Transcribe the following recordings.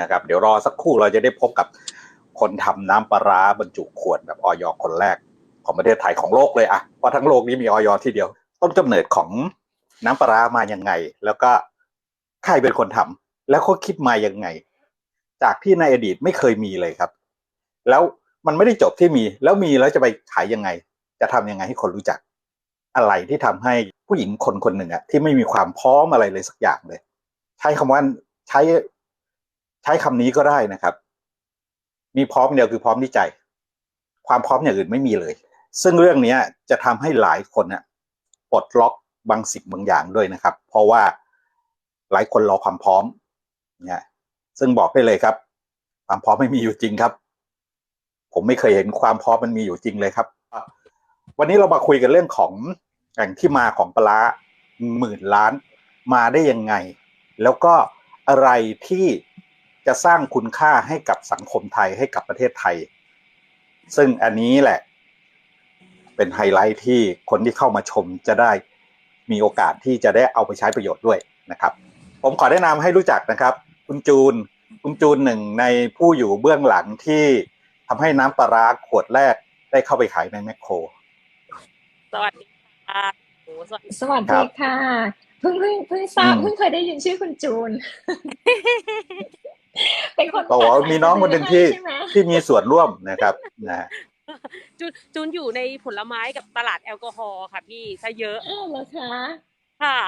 นะครับ เดี๋ยวรอสักครู่เราจะได้พบกับคนทำน้ำปลาบรรจุขวดแบบออยคนแรกของประเทศไทยของโลกเลยอะเพราะทั้งโลกนี้มีออยที่เดียว ต้นกำเนิดของน้ำปลาร้ามายังไง แล้วก็ใครเป็นคนทำแล้วเขาคิดมายังไง จากที่ในอดีตไม่เคยมีเลยครับ แล้วมันไม่ได้จบที่มี แล้วมีแล้วจะไปขายยังไง จะทำยังไงให้คนรู้จัก อะไรที่ทำให้ผู้หญิงคนคนหนึ่งอะที่ไม่มีความพร้อมอะไรเลยสักอย่างเลย ใช้คำว่าใช้ ใช้คำนี้ก็ได้นะครับ มีพร้อมเดียวคือพร้อมที่ใจ ความพร้อมอย่างอื่นไม่มีเลย ซึ่งเรื่องเนี้ยจะทำให้หลายคนน่ะปลดล็อกบางสิ่งบางอย่างด้วยนะครับ เพราะว่าหลายคนรอความพร้อมเนี่ยซึ่งบอกได้เลยครับ ความพร้อมไม่มีอยู่จริงครับ ผมไม่เคยเห็นความพร้อมมันมีอยู่จริงเลยครับ วันนี้เรามาคุยกันเรื่องของแหล่งที่มาของปลาหมื่นล้านมาได้ยังไง แล้วก็อะไรที่ จะสร้างคุณค่าให้กับสังคมไทยให้กับประเทศไทย ซึ่งอันนี้แหละ เป็นไฮไลท์ที่คนที่เข้ามาชมจะได้มีโอกาสที่จะได้เอาไปใช้ประโยชน์ด้วยนะครับ ผมขอแนะนำให้รู้จักนะครับ คุณจูนคุณจูนหนึ่งในผู้อยู่เบื้องหลังที่ทำให้น้ำปลาร้าขวดแรกได้เข้าไปขายในแมคโคร สวัสดีค่ะโอ้สวัสดีสวัสครัดีบค่ะเพิ่งเพิ่งเพิ่งทราบอืมเพิ่งเคยได้ยินชื่อคุณจูน เป็นคนบอกว่ามีน้องคนหนึ่งที่ใช่ไหมที่มีส่วนร่วมนะครับนะฮะจูนจูนอยู่ในผลไม้กับตลาดแอลกอฮอล์ค่ะพี่ซะเยอะอ้าวเหรอคะค่ะ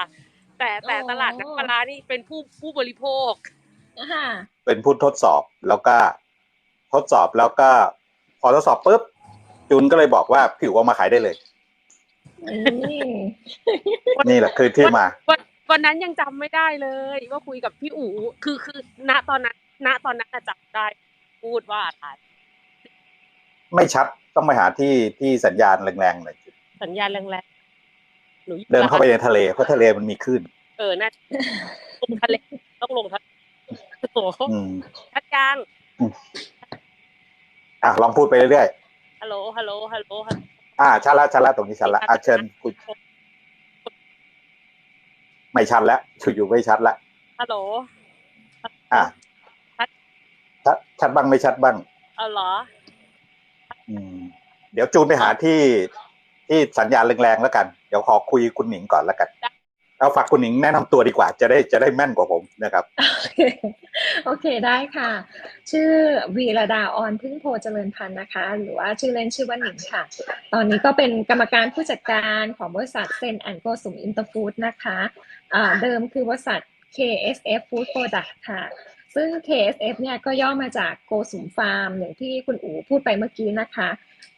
แต่แต่อ๋อตลาดน้ำปลาร้านี่เป็นผู้ผู้บริโภคค่ะเป็นผู้ทดสอบแล้วก็ ทดสอบแล้วก็ พอทดสอบปุ๊บจูนก็เลยบอกว่าผิวเอามาขายได้เลยอืมนี่แหละคือที่มา วันวันนั้นยังจำไม่ได้เลยว่าคุยกับพี่อู๋คือคือ ณตอนนั้น ณตอนนั้นน่ะจำได้พูดว่าอะไรไม่ชัดต้องไปหาที่ที่สัญญาณแรงๆหน่อยสัญญาณแรงๆหนูอยู่เดินเข้าไปร้ในทะเลเพราะทะเลมันมีคลื่นเออน่าลงทะเลต้องลงทะเลโอ้โหอืมชัดยังอะลองพูดไปเรื่อยฮัลโหลฮัลโหลฮัลโหลฮัลโหลๆอ่าชัดละชัดละตรงนี้ชัดละอะเชิญคุย ไม่ชัดแล้วอยู่ๆไม่ชัดละฮัลโหลอะชัดชัดบ้างไม่ชัดบ้างเอาเหรอ อืม เดี๋ยวจูนไปหาที่ที่สัญญาณแรงๆแล้วกัน เดี๋ยวขอคุยคุณหนิงก่อนแล้วกันได้เอาฝากคุณหนิงแนะนำตัวดีกว่า จะได้จะได้แม่นกว่าผมนะครับโอเคโอเคได้ค่ะ ชื่อวีระดาออนพึ่งโพเจริญพันธ์นะคะ หรือว่าชื่อเล่นชื่อว่าหนิงค่ะ ตอนนี้ก็เป็นกรรมการผู้จัดการของบริษัทเซนแอนโกสุมอินเตอร์ฟู้ดนะคะอ่า เดิมคือบริษัท KSF Food Product ค่ะ ซึ่ง KSF เนี่ยก็ย่อมาจากโกสุมฟาร์มอย่างที่คุณอู๋พูดไปเมื่อกี้นะคะ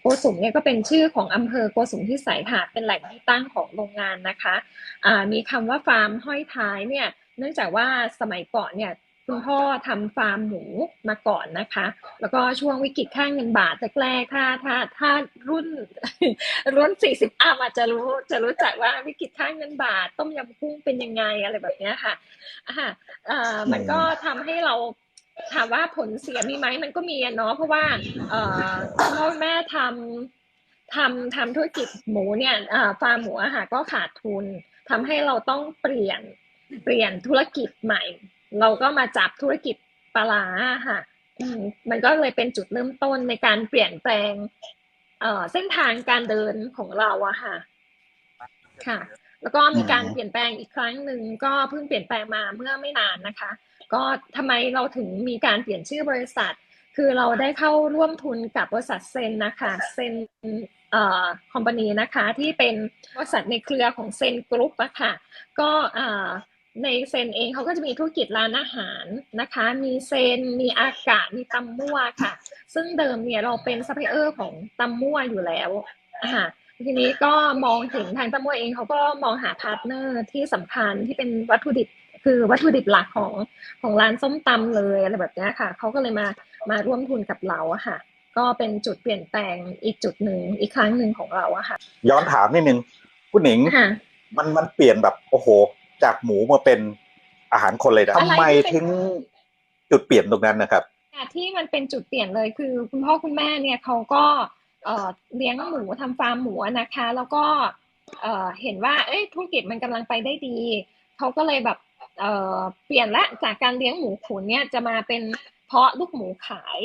โกสุมเนี่ยก็เป็นชื่อของอำเภอโกสุมที่สายค่ะเป็นแหล่งที่ตั้งของโรงงานนะคะะมีคำว่าฟาร์มห้อยท้ายเนี่ย เนื่องจากว่าสมัยก่อนเนี่ย คุณพ่อทำฟาร์มหมูมาก่อนนะคะ แล้วก็ช่วงวิกฤตค่างเงินบาทแรกๆถ้าถ้าถ้ารุ่นรุ่น40อัพอาจจะรู้จะรู้จักว่าวิกฤตค่างเงินบาท ต้มยำกุ้งเป็นยังไงอะไรแบบเนี้ยค่ะอ่าเอ่อมันก็ทำให้เราถามว่าผลเสียมีไหมมันก็มีเนาะเพราะว่าเอ่อพ่อแม่ทำทำทำธุรกิจหมูเนี่ยฟาร์มหมูอะค่ะก็ขาดทุนทำให้เราต้องเปลี่ยนเปลี่ยนธุรกิจใหม่ เราก็มาจับธุรกิจปลาค่ะมันก็เลยเป็นจุดเริ่มต้นในการเปลี่ยนแปลงเส้นทางการเดินของเราอะค่ะ ค่ะ แล้วก็มีการเปลี่ยนแปลงอีกครั้งหนึ่งก็เพิ่งเปลี่ยนแปลงมาเมื่อไม่นานนะคะ ก็ทำไมเราถึงมีการเปลี่ยนชื่อบริษัท คือเราได้เข้าร่วมทุนกับบริษัทเซนนะคะเซนเอ่อคอมพานีนะคะ ที่เป็นบริษัทในเครือของเซนกรุ๊ปอะค่ะ ก็อ่า ในเซนเองเขาก็จะมีธุรกิจร้านอาหารนะคะ มีเซน มีอากาศ มีตำมั่วค่ะ ซึ่งเดิมเนี่ยเราเป็นซัพพลายเออร์ของตำมั่วอยู่แล้วอ่าทีนี้ก็มองถึงทางตำมั่วเองเขาก็มองหาพาร์ทเนอร์ที่สำคัญที่เป็นวัตถุดิบคือวัตถุดิบหลักของของร้านส้มตำเลยอะไรแบบเนี้ยค่ะเขาก็เลยมามาร่วมทุนกับเราอะค่ะ ก็เป็นจุดเปลี่ยนแปลงอีกจุดหนึ่งอีกครั้งหนึ่งของเราอะค่ะ ย้อนถามนิดนึงคุณหนิงค่ะมันมันเปลี่ยนแบบโอ้โห จากหมูมาเป็นอาหารคนเลยนะอะไรทำไมที่เป็นถึงจุดเปลี่ยนตรงนั้นนะครับค่ะที่มันเป็นจุดเปลี่ยนเลยคือคุณพ่อคุณแม่เนี่ยเขาก็เอ่อเลี้ยงหมูทำฟาร์มหมูอะนะคะ แล้วก็เอ่อเห็นว่าเอ้ยธุรกิจมันกำลังไปได้ดีเขาก็เลยแบบเอ่อเปลี่ยนละจากการเลี้ยงหมูขุนเนี่ยจะมาเป็นเพาะลูกหมูขาย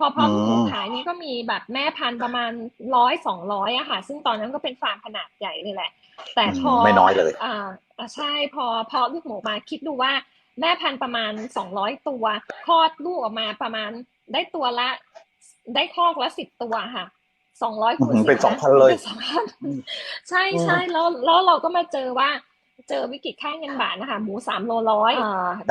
พอเพาะลูกหมูอืมขายนี่ก็มีแบบแม่พันธุ์ประมาณร้อยสองร้อยอะค่ะ ซึ่งตอนนั้นก็เป็นฟาร์มขนาดใหญ่เลยแหละ แต่พอไม่น้อยเลยอ่าอ่าใช่พอเพาะลูกหมูมาคิดดูว่าแม่พันธุ์ประมาณสองร้อยตัวคลอดลูกออกมาประมาณได้ตัวละ ได้คอกละสิบตัวค่ะสองร้อยคูณอืมสิบเป็น2,000เลยสองพันอืมใช่ใช่แล้วแล้วเราก็มาเจอว่า เจอวิกฤตค่าเงินบาทนะคะหมูสามโลร้อย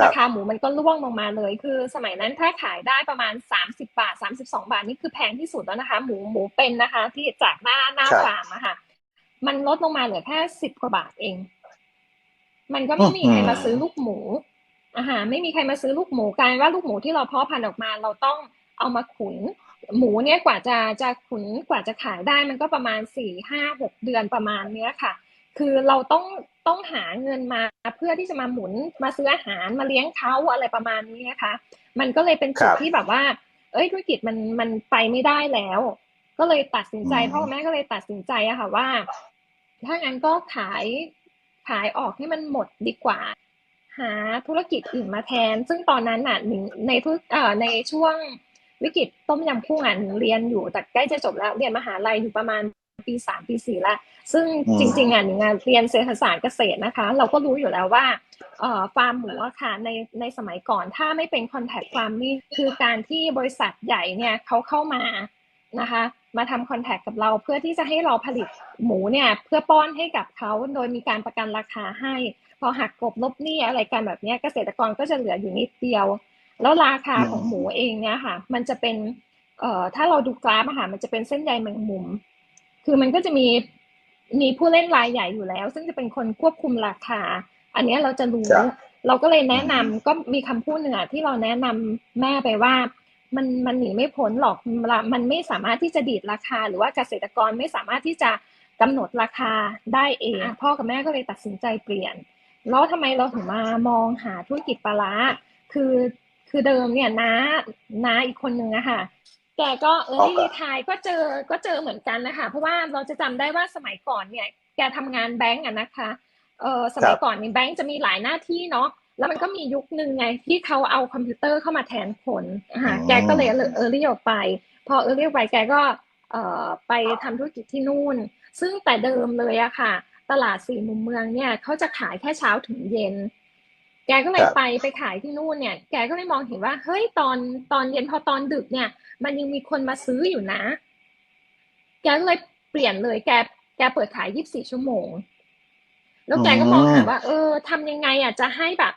ราคาหมูมันก็ร่วงลงมาเลย คือสมัยนั้นถ้าขายได้ประมาณสามสิบาทสามสิบสองบาทนี่คือแพงที่สุดแล้วนะคะ หมูหมูเป็นนะคะ ที่จากหน้าหน้าครับฟาร์มอะค่ะ มันลดลงมาเหลือแค่สิบกว่าบาทเอง มันก็ไม่มีใครมาซื้อลูกหมูอาหารไม่มีใครมาซื้อลูกหมูกลายเป็นว่าลูกหมูที่เราเพาะพันธุ์ออกมาเราต้องเอามาขุนหมูเนี่ยกว่าจะจะขุนกว่าจะขายได้มันก็ประมาณสี่ห้าหกเดือนประมาณเนี้ยค่ะ คือเราต้องต้องหาเงินมาเพื่อที่จะมาหมุนมาซื้ออาหารมาเลี้ยงเขาอะไรประมาณนี้นะคะ มันก็เลยเป็นจุดครับที่แบบว่า เอ้ยธุรกิจมันมันไปไม่ได้แล้ว ก็เลยตัดสินใจอืมพ่อกับแม่ก็เลยตัดสินใจอะค่ะว่า ถ้างั้นก็ขายขายออกให้มันหมดดีกว่า หาธุรกิจอื่นมาแทน ซึ่งตอนนั้นน่ะหนิงในทุกเอ่อในช่วงวิกฤตต้มยำกุ้งอะหนิงเรียนอยู่แต่ใกล้จะจบแล้วเรียนมหาลัยอยู่ประมาณ ปีสามปีสี่ละซึ่งอืมจริงๆอะหนิงอะเรียนเศรษฐศาสตร์เกษตรนะคะ เราก็รู้อยู่แล้วว่าเอ่อฟาร์มหมูอะค่ะในในสมัยก่อนถ้าไม่เป็น contact farming คือการที่บริษัทใหญ่เนี่ยเขาเข้ามานะคะมาทำคอนแทคกับเราเพื่อที่จะให้เราผลิตหมูเนี่ยเพื่อป้อนให้กับเขาโดยมีการประกันราคาให้ พอหักกบลบหนี้อะไรกันแบบเนี้ยเกษตรกรก็จะเหลืออยู่นิดเดียว แล้วราคาอืมของหมูเองเนี่ยค่ะ มันจะเป็นเอ่อถ้าเราดูกราฟอะค่ะมันจะเป็นเส้นใยแมงมุม คือมันก็จะมีมีผู้เล่นรายใหญ่อยู่แล้ว ซึ่งจะเป็นคนควบคุมราคา อันเนี้ยเราจะรู้ครับเราก็เลยแนะนำก็มีคำพูดหนึ่งอะที่เราแนะนำแม่ไปว่า มันมันหนีไม่พ้นหรอกมันไม่สามารถที่จะดีดราคา หรือว่าเกษตรกรไม่สามารถที่จะกำหนดราคาได้เอง พ่อกับแม่ก็เลยตัดสินใจเปลี่ยน แล้วทำไมเราถึงมามองหาธุรกิจปลาร้าคือคือเดิมเนี่ยน้าน้าอีกคนนึงอะค่ะ แกก็เออครับที่รีไทายก็เจอก็เจอเหมือนกันนะคะ เพราะว่าเราจะจำได้ว่าสมัยก่อนเนี่ย แกทำงานแบงก์อะนะคะเออสมัยครับก่อนนี่แบงก์จะมีหลายหน้าที่เนาะแล้วมันก็มียุคหนึ่งไงที่เขาเอาคอมพิวเตอร์เข้ามาแทนคนอ่าอืมแกก็เลยเออเรียกไป พอเออเรียกไปแกก็เอ่อไปทำธุรกิจที่นู่น ซึ่งแต่เดิมเลยอะค่ะ ตลาดสี่มุมเมืองเนี่ยเขาจะขายแค่เช้าถึงเย็น แกก็เลยครับไปไปขายที่นู่นเนี่ย แกก็เลยมองเห็นว่าเฮ้ยตอนตอนเย็นพอตอนดึกเนี่ย มันยังมีคนมาซื้ออยู่นะ แกก็เลยเปลี่ยนเลย แก แกเปิดขาย24ชั่วโมง แล้วแกก็มองหาว่า เออทำยังไงอะจะให้แบบ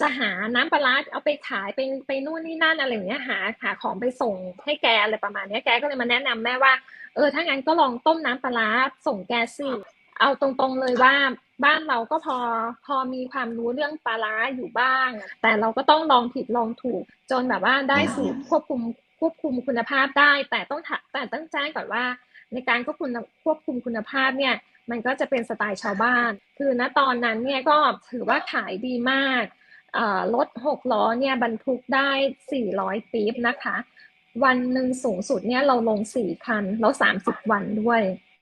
จะหาน้ำปลาร้าเอาไปขายไปไปนู่นนี่นั่นอะไรอย่างเงี้ยหาหาของไปส่งให้แกอะไรประมาณเนี้ยแกก็เลยมาแนะนำแม่ว่า เออถ้างั้นก็ลองต้มน้ำปลาร้าส่งแกสิเอาตรงๆเลยว่าบ้านเราก็พอพอมีความรู้เรื่องปลาร้าอยู่บ้าง แต่เราก็ต้องลองผิดลองถูก จนแบบว่าได้สูตรควบคุม ควบคุมคุณภาพได้ แต่ต้องแต่ต้องแจ้งก่อนว่า ในการควบคุมควบคุมคุณภาพเนี่ยมันก็จะเป็นสไตล์ชาวบ้าน คือณตอนนั้นเนี่ยก็ถือว่าขายดีมากรถหกล้อเนี่ยบรรทุกได้ 400ปี๊บนะคะ วันหนึ่งสูงสุดเนี่ยเราลง 4 คัน แล้ว 30 วันด้วย